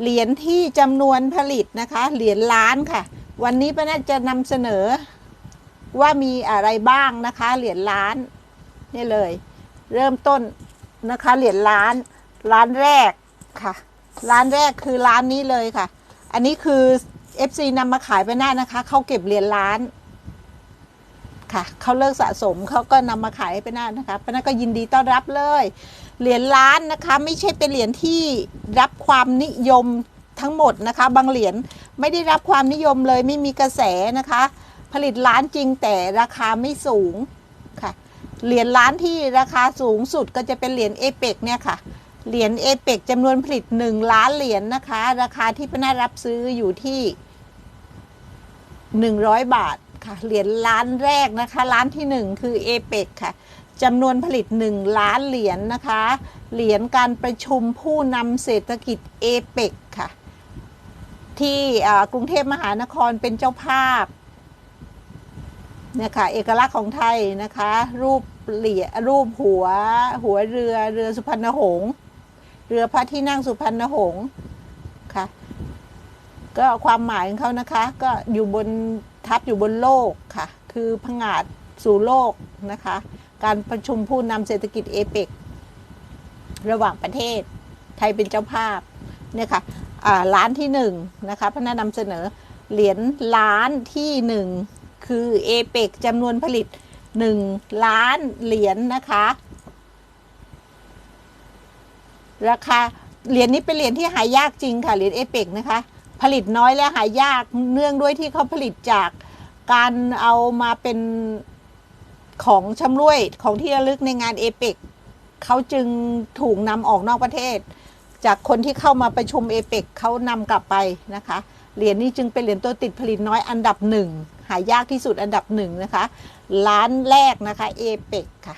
เหรียญที่จำนวนผลิตนะคะ เหรียญล้านค่ะ วันนี้ป้าน่าจะนำเสนอว่ามีอะไรบ้างนะคะ เหรียญล้านนี่เลย เริ่มต้นนะคะ เหรียญล้านล้านแรกค่ะ ร้านแรกคือร้านนี้เลยค่ะ อันนี้คือ FC นำมาขายไปหน้านะคะเขาเก็บเหรียญล้าน ค่ะเขาเลิกสะสมเขาก็นำมาขายให้ไปหน้านะคะไปหน้าก็ยินดีต้อนรับเลย เหรียญล้านนะคะไม่ใช่เป็นเหรียญที่รับความนิยมทั้งหมดนะคะ บางเหรียญไม่ได้รับความนิยมเลยไม่มีกระแสนะคะ ผลิตล้านจริงแต่ราคาไม่สูงค่ะเหรียญล้านที่ราคาสูงสุดก็จะเป็นเหรียญเอเปกเนี่ยค่ะเหรียญเอเปกจำนวนผลิต 1 ล้านเหรียญนะคะ ราคาที่พนารับซื้ออยู่ที่ 100 บาท ค่ะ เหรียญล้านแรกนะคะ ล้านที่ 1 คือเอเปกค่ะจำนวนผลิต 1 ล้านเหรียญนะคะ เหรียญการประชุมผู้นำเศรษฐกิจเอเปกค่ะ ที่กรุงเทพมหานครเป็นเจ้าภาพเนี่ยค่ะเอกลักษณ์ของไทยนะคะ รูปเหรียญรูปหัว หัวเรือเรือสุพรรณหงษ์เรือพระที่นั่งสุพรรณหงษ์ค่ะ ก็ความหมายของเขานะคะ ก็อยู่บน ทับอยู่บนโลกค่ะ คือผงาดสู่โลกนะคะ การประชุมผู้นำเศรษฐกิจเอเปกระหว่างประเทศ ไทยเป็นเจ้าภาพเนี่ยค่ะอ่าร้านที่หนึ่งนะคะพระนนำเสนอเหรียญล้านที่หนึ่งคือเอเปกจำนวนผลิต 1 ล้านเหรียญนนะคะ ราคาเหรียญนี้เป็นเหรียญที่หายากจริงค่ะเหรียญเอเปกนะคะ ผลิตน้อยและหายากเนื่องด้วยที่เขาผลิตจากการเอามาเป็นของชำร่วยของที่ระลึกในงานเอเปกเขาจึงถูกนำออกนอกประเทศ จากคนที่เข้ามาประชุมเอเปกเขานำกลับไปนะคะ เหรียญนี้จึงเป็นเหรียญตัวติดผลิตน้อยอันดับหนึ่งหายากที่สุดอันดับหนึ่งนะคะ ร้านแรกนะคะเอเปกค่ะ